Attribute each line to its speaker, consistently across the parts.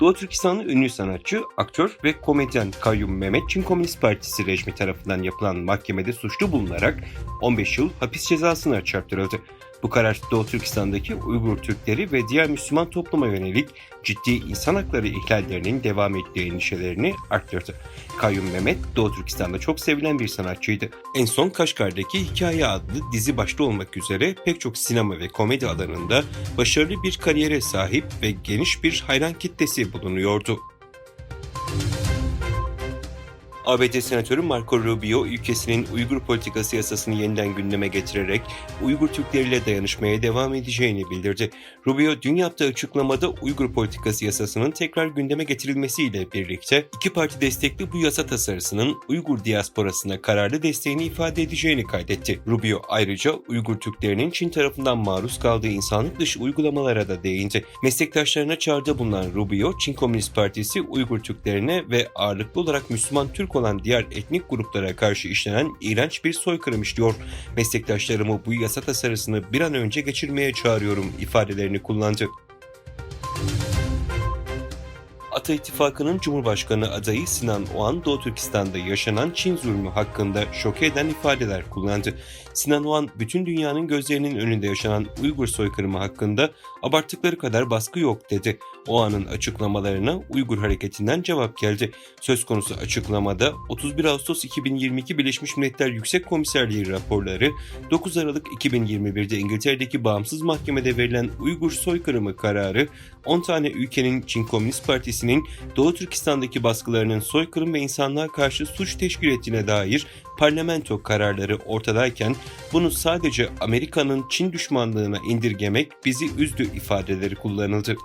Speaker 1: Doğu Türkistanlı ünlü sanatçı, aktör ve komedyen Kayyum Mehmet Çin Komünist Partisi rejimi tarafından yapılan mahkemede suçlu bulunarak 15 yıl hapis cezasına çarptırıldı. Bu karar Doğu Türkistan'daki Uygur Türkleri ve diğer Müslüman topluma yönelik ciddi insan hakları ihlallerinin devam ettiği endişelerini arttırdı. Kayyum Mehmet Doğu Türkistan'da çok sevilen bir sanatçıydı. En son Kaşgar'daki Hikaye adlı dizi başta olmak üzere pek çok sinema ve komedi alanında başarılı bir kariyere sahip ve geniş bir hayran kitlesi bulunuyordu. ABD Senatörü Marco Rubio ülkesinin Uygur politikası yasasını yeniden gündeme getirerek Uygur Türkleriyle dayanışmaya devam edeceğini bildirdi. Rubio dün yaptığı açıklamada Uygur politikası yasasının tekrar gündeme getirilmesiyle birlikte iki parti destekli bu yasa tasarısının Uygur diasporasına kararlı desteğini ifade edeceğini kaydetti. Rubio ayrıca Uygur Türklerinin Çin tarafından maruz kaldığı insanlık dışı uygulamalara da değindi. Meslektaşlarına çağrıda bulunan Rubio, Çin Komünist Partisi Uygur Türklerine ve ağırlıklı olarak Müslüman Türk olan diğer etnik gruplara karşı işlenen iğrenç bir soykırım işliyor. Meslektaşlarımı bu yasa tasarısını bir an önce geçirmeye çağırıyorum ifadelerini kullandı. Ata İttifakı'nın Cumhurbaşkanı adayı Sinan Oğan, Doğu Türkistan'da yaşanan Çin zulmü hakkında şok eden ifadeler kullandı. Sinan Oğan, bütün dünyanın gözlerinin önünde yaşanan Uygur soykırımı hakkında abarttıkları kadar baskı yok dedi. Oğan'ın açıklamalarına Uygur hareketinden cevap geldi. Söz konusu açıklamada 31 Ağustos 2022 Birleşmiş Milletler Yüksek Komiserliği raporları, 9 Aralık 2021'de İngiltere'deki bağımsız mahkemede verilen Uygur soykırımı kararı, 10 tane ülkenin Çin Komünist Partisi'nin Doğu Türkistan'daki baskılarının soykırım ve insanlığa karşı suç teşkil ettiğine dair parlamento kararları ortadayken bunu sadece Amerika'nın Çin düşmanlığına indirgemek bizi üzdü ifadeleri kullanıldı.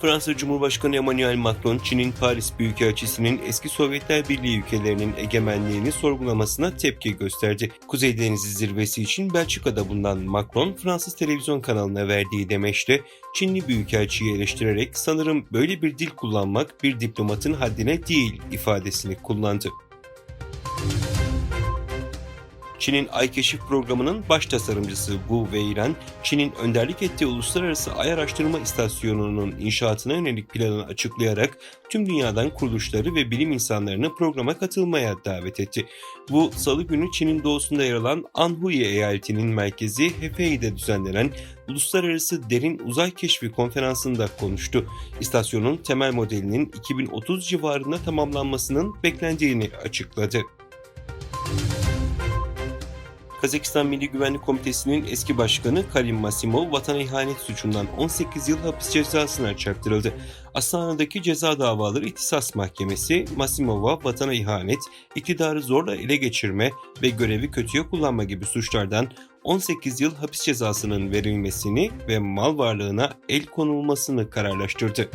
Speaker 1: Fransa Cumhurbaşkanı Emmanuel Macron, Çin'in Paris Büyükelçisi'nin eski Sovyetler Birliği ülkelerinin egemenliğini sorgulamasına tepki gösterdi. Kuzey Denizi zirvesi için Belçika'da bulunan Macron, Fransız televizyon kanalına verdiği demeçte Çinli Büyükelçiyi eleştirerek sanırım böyle bir dil kullanmak bir diplomatın haddine değil ifadesini kullandı. Çin'in Ay Keşif Programı'nın baş tasarımcısı Wu Weiren, Çin'in önderlik ettiği Uluslararası Ay Araştırma İstasyonu'nun inşaatına yönelik planını açıklayarak tüm dünyadan kuruluşları ve bilim insanlarını programa katılmaya davet etti. Bu salı günü Çin'in doğusunda yer alan Anhui eyaletinin merkezi Hefei'de düzenlenen Uluslararası Derin Uzay Keşfi Konferansı'nda konuştu. İstasyonun temel modelinin 2030 civarında tamamlanmasının beklendiğini açıkladı. Kazakistan Milli Güvenlik Komitesi'nin eski başkanı Karim Masimov vatana ihanet suçundan 18 yıl hapis cezasına çarptırıldı. Astana'daki ceza davaları İhtisas Mahkemesi Masimov'a vatana ihanet, iktidarı zorla ele geçirme ve görevi kötüye kullanma gibi suçlardan 18 yıl hapis cezasının verilmesini ve mal varlığına el konulmasını kararlaştırdı.